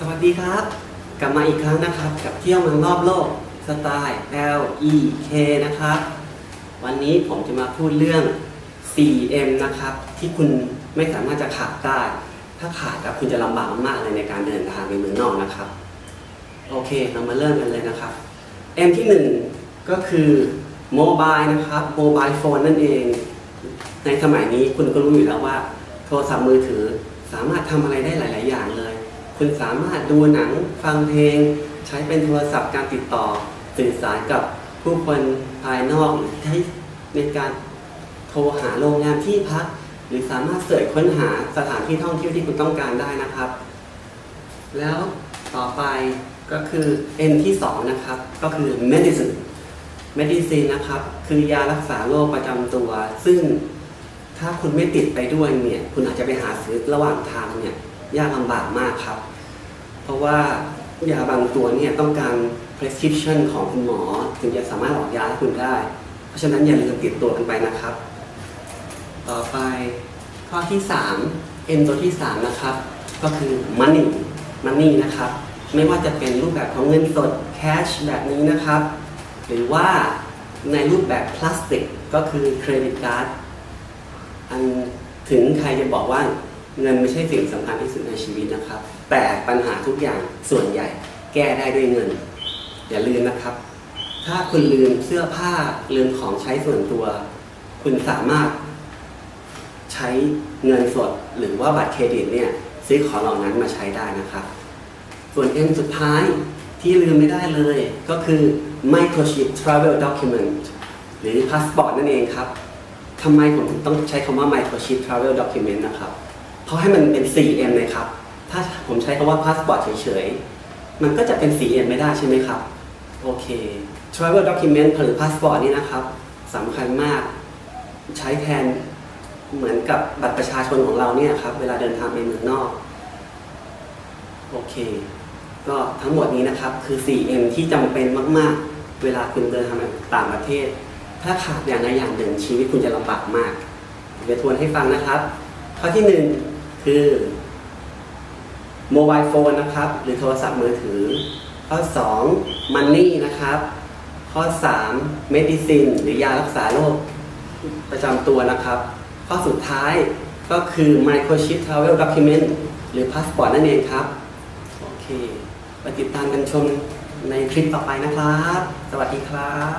สวัสดีครับ กลับมาอีกครั้งนะครับ กับเที่ยวเมืองรอบโลกสไตล์ L E K นะครับ วันนี้ผมจะมาพูดเรื่อง 4M นะครับ ที่คุณไม่สามารถจะขาดได้ ถ้าขาดแล้วคุณจะลำบากมากเลยในการเดินทางไปเมืองนอกนะครับ โอเคเรามาเริ่มกันเลยนะครับ M ที่ 1 ก็คือโมบายนะครับโมบายโฟนนั่นเอง ในสมัยนี้คุณก็รู้อยู่แล้วว่า โทรศัพท์มือถือสามารถทำอะไรได้หลาย ๆ อย่างเลย คุณสามารถดูหนังฟังเพลง ใช้เป็นโทรศัพท์การติดต่อ สื่อสารกับผู้คนภายนอกหรือใช้ในการโทรหาโรงแรมที่พัก หรือสามารถเสิร์ชค้นหาสถานที่ท่องเที่ยวที่คุณต้องการได้นะครับ แล้วต่อไปก็คือ N ที่ 2 นะครับ ก็คือ medicine medicine นะครับ คือยารักษาโรคประจำตัว ซึ่งถ้าคุณไม่ติดไปด้วยเนี่ย คุณอาจจะไปหาซื้อระหว่างทางเนี่ย ยากลำบากมากครับ เพราะว่ายาบางตัวเนี่ยต้องการ prescription ของคุณหมอ ถึงจะสามารถออกยาให้คุณได้ เพราะฉะนั้นอย่าลืมติดตัวกันไปนะครับ ต่อไปข้อที่3 N ตัวที่ 3 นะครับ ก็คือ money money นะครับ ไม่ว่าจะเป็นรูปแบบของเงินสด cash แบบนี้นะครับ หรือว่าในรูปแบบพลาสติกก็คือเครดิตการ์ดอันถึงใครจะบอกว่า เงินไม่ใช่สิ่งสำคัญที่สุดในชีวิตนะครับ แต่ปัญหาทุกอย่างส่วนใหญ่แก้ได้ด้วยเงิน อย่าลืมนะครับ ถ้าคุณลืมเสื้อผ้าลืมของใช้ส่วนตัว คุณสามารถ ใช้เงินสดหรือว่าบัตรเครดิตเนี่ยซื้อของเหล่านั้นมาใช้ได้นะครับ ส่วน M สุดท้ายที่ลืมไม่ได้เลย ก็คือ microchip travel document หรือ passport นั่นเองครับทำไมผมถึงต้องใช้คำว่า microchip travel document นะครับ เพราะให้มันเป็น 4M เลยครับ ถ้าผมใช้คำว่า passport เฉยๆ มันก็จะเป็น 4M ไม่ได้ใช่ไหมครับ โอเค travel document หรือ passport นี่นะครับสำคัญมากใช้แทนเหมือนกับบัตรประชาชนของเราเนี่ยครับ เวลาเดินทางไปเมืองนอก โอเค ก็ทั้งหมดนี้นะครับคือ 4M ที่จำเป็นมาก ๆ เวลาคุณเดินทางไปต่างประเทศ ถ้าขาดอย่างใดอย่างหนึ่งชีวิตคุณจะลำบากมากเดี๋ยวทวนให้ฟังนะครับ ข้อที่1 คือโมบายโฟนนะครับ หรือโทรศัพท์มือถือ ข้อ 2 Money นะครับ ข้อ 3 Medicine หรือยารักษาโรคประจำตัวนะครับ ข้อสุดท้ายก็คือ Microchip Travel Document หรือ Passport นั่นเองครับ โอเคไปติดตามกันชมในคลิปต่อไปนะครับ สวัสดีครับ